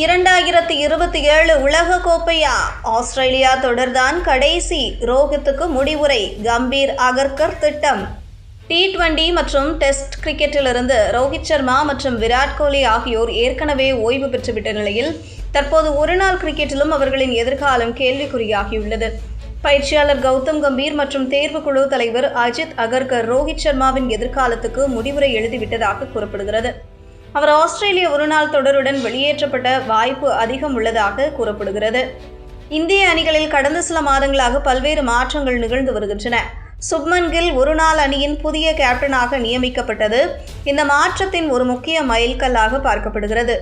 இரண்டாயிரத்தி இருபத்தி ஏழு உலக கோப்பையா ஆஸ்திரேலியா தொடர்தான் கடைசி ரோஹித்துக்கு முடிவுரை கம்பீர் அகர்கர் திட்டம். டி டுவெண்டி மற்றும் டெஸ்ட் கிரிக்கெட்டிலிருந்து ரோஹித் சர்மா மற்றும் விராட் கோலி ஆகியோர் ஏற்கனவே ஓய்வு பெற்றுவிட்ட நிலையில் தற்போது ஒருநாள் கிரிக்கெட்டிலும் அவர்களின் எதிர்காலம் கேள்விக்குறியாகியுள்ளது. பயிற்சியாளர் கௌதம் கம்பீர் மற்றும் தேர்வுக்குழு தலைவர் அஜித் அகர்கர் ரோஹித் சர்மாவின் எதிர்காலத்துக்கு முடிவுரை எழுதிவிட்டதாக கூறப்படுகிறது. அவர் ஆஸ்திரேலிய ஒருநாள் தொடருடன் வெளியேற்றப்பட்ட வாய்ப்பு அதிகம் உள்ளதாக கூறப்படுகிறது. இந்திய அணிகளில் கடந்த சில மாதங்களாக பல்வேறு மாற்றங்கள் நிகழ்ந்து வருகின்றன. சுப்மன் கில் ஒருநாள் அணியின் புதிய கேப்டனாக நியமிக்கப்பட்டது. இந்த மாற்றத்தின் ஒரு முக்கிய மைல்கல்லாக பார்க்கப்படுகிறது.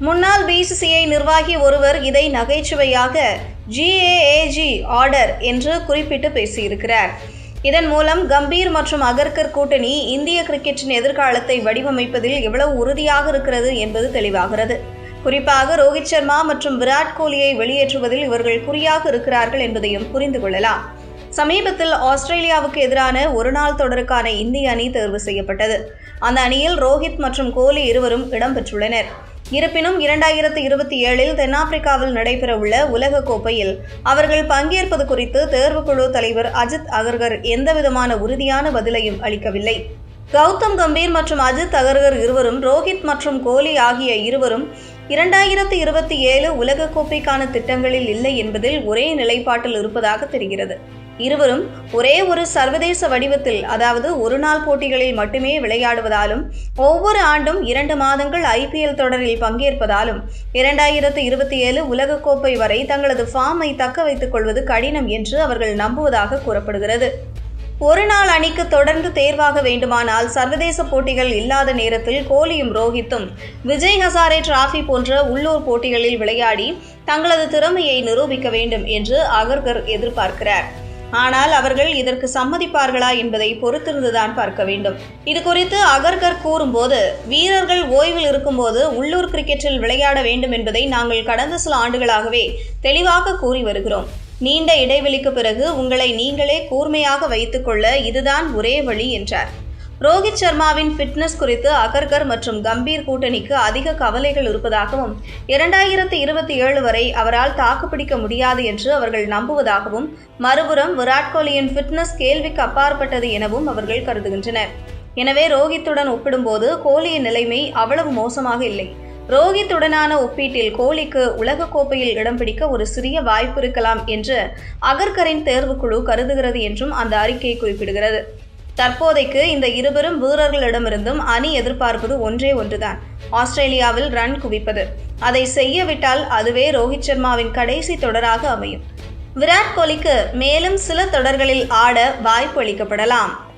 முன்னாள் பிசிசிஐ நிர்வாகி ஒருவர் இதை நகைச்சுவையாக ஜிஏஏஜி ஆர்டர் என்று குறிப்பிட்டு பேசியிருக்கிறார். இதன் மூலம் கம்பீர் மற்றும் அகர்கர் கூட்டணி இந்திய கிரிக்கெட்டின் எதிர்காலத்தை வடிவமைப்பதில் எவ்வளவு உறுதியாக இருக்கிறது என்பது தெளிவாகிறது. குறிப்பாக ரோஹித் சர்மா மற்றும் விராட் கோலியை வெளியேற்றுவதில் இவர்கள் குறியாக இருக்கிறார்கள் என்பதையும் புரிந்து கொள்ளலாம். சமீபத்தில் ஆஸ்திரேலியாவுக்கு எதிரான ஒருநாள் தொடருக்கான இந்திய அணி தேர்வு செய்யப்பட்டது. அந்த அணியில் ரோஹித் மற்றும் கோலி இருவரும் இடம்பெற்றுள்ளனர். இருப்பினும் இரண்டாயிரத்து இருபத்தி ஏழில் தென்னாப்பிரிக்காவில் நடைபெறவுள்ள உலக கோப்பையில் அவர்கள் பங்கேற்பது குறித்து தேர்வுக்குழு தலைவர் அஜித் அகர்கர் எந்தவிதமான உறுதியான பதிலையும் அளிக்கவில்லை. கௌதம் கம்பீர் மற்றும் அஜித் அகர்கர் இருவரும் ரோஹித் மற்றும் கோலி ஆகிய இருவரும் இரண்டாயிரத்து இருபத்தி ஏழு உலகக்கோப்பைக்கான திட்டங்களில் இல்லை என்பதில் ஒரே நிலைப்பாட்டில் இருப்பதாக தெரிகிறது. இருவரும் ஒரே ஒரு சர்வதேச வடிவத்தில் அதாவது ஒரு நாள் போட்டிகளில் மட்டுமே விளையாடுவதாலும் ஒவ்வொரு ஆண்டும் இரண்டு மாதங்கள் ஐபிஎல் தொடரில் பங்கேற்பதாலும் இரண்டாயிரத்து இருபத்தி ஏழு உலகக்கோப்பை வரை தங்களது ஃபார்மை தக்க வைத்துக் கொள்வது கடினம் என்று அவர்கள் நம்புவதாக கூறப்படுகிறது. ஒரு நாள் அணிக்கு தொடர்ந்து தேர்வாக வேண்டுமானால் சர்வதேச போட்டிகள் இல்லாத நேரத்தில் கோலியும் ரோஹித்தும் விஜய் ஹசாரே டிராஃபி போன்ற உள்ளூர் போட்டிகளில் விளையாடி தங்களது திறமையை நிரூபிக்க வேண்டும் என்று அகர்கர் எதிர்பார்க்கிறார். ஆனால் அவர்கள் இதற்கு சம்மதிப்பார்களா என்பதை பொறுத்திருந்துதான் பார்க்க வேண்டும். இது குறித்து அகர்கர் கூறும்போது வீரர்கள் ஓய்வில் இருக்கும்போது உள்ளூர் கிரிக்கெட்டில் விளையாட வேண்டும் என்பதை நாங்கள் கடந்த சில ஆண்டுகளாகவே தெளிவாக கூறி வருகிறோம். நீண்ட இடைவெளிக்கு பிறகு உங்களை நீங்களே கூர்மையாக வைத்துக்கொள்ள இதுதான் ஒரே வழி என்றார். ரோஹித் சர்மாவின் ஃபிட்னஸ் குறித்து அகர்கர் மற்றும் கம்பீர் கூட்டணிக்கு அதிக கவலைகள் இருப்பதாகவும் இரண்டாயிரத்து இருபத்தி ஏழு வரை அவரால் தாக்குப்பிடிக்க முடியாது என்று அவர்கள் நம்புவதாகவும் மறுபுறம் விராட் கோலியின் ஃபிட்னஸ் கேள்விக்கு அப்பாற்பட்டது எனவும் அவர்கள் கருதுகின்றனர். எனவே ரோஹித்துடன் ஒப்பிடும்போது கோலியின் நிலைமை அவ்வளவு மோசமாக இல்லை. ரோஹித்துடனான ஒப்பீட்டில் கோலிக்கு உலகக்கோப்பையில் இடம் பிடிக்க ஒரு சிறிய வாய்ப்பு இருக்கலாம் என்று அகர்கரின் தேர்வுக்குழு கருதுகிறது என்றும் அந்த அறிக்கை குறிப்பிடுகிறது. தற்போதைக்கு இந்த இருவரும் வீரர்களிடமிருந்தும் அணி எதிர்பார்ப்பது ஒன்றே ஒன்றுதான். ஆஸ்திரேலியாவில் ரன் குவிப்பது. அதை செய்யவிட்டால் அதுவே ரோஹித் சர்மாவின் கடைசி தொடராக அமையும். விராட் கோலிக்கு மேலும் சில தொடர்களில் ஆட வாய்ப்பு அளிக்கப்படலாம்.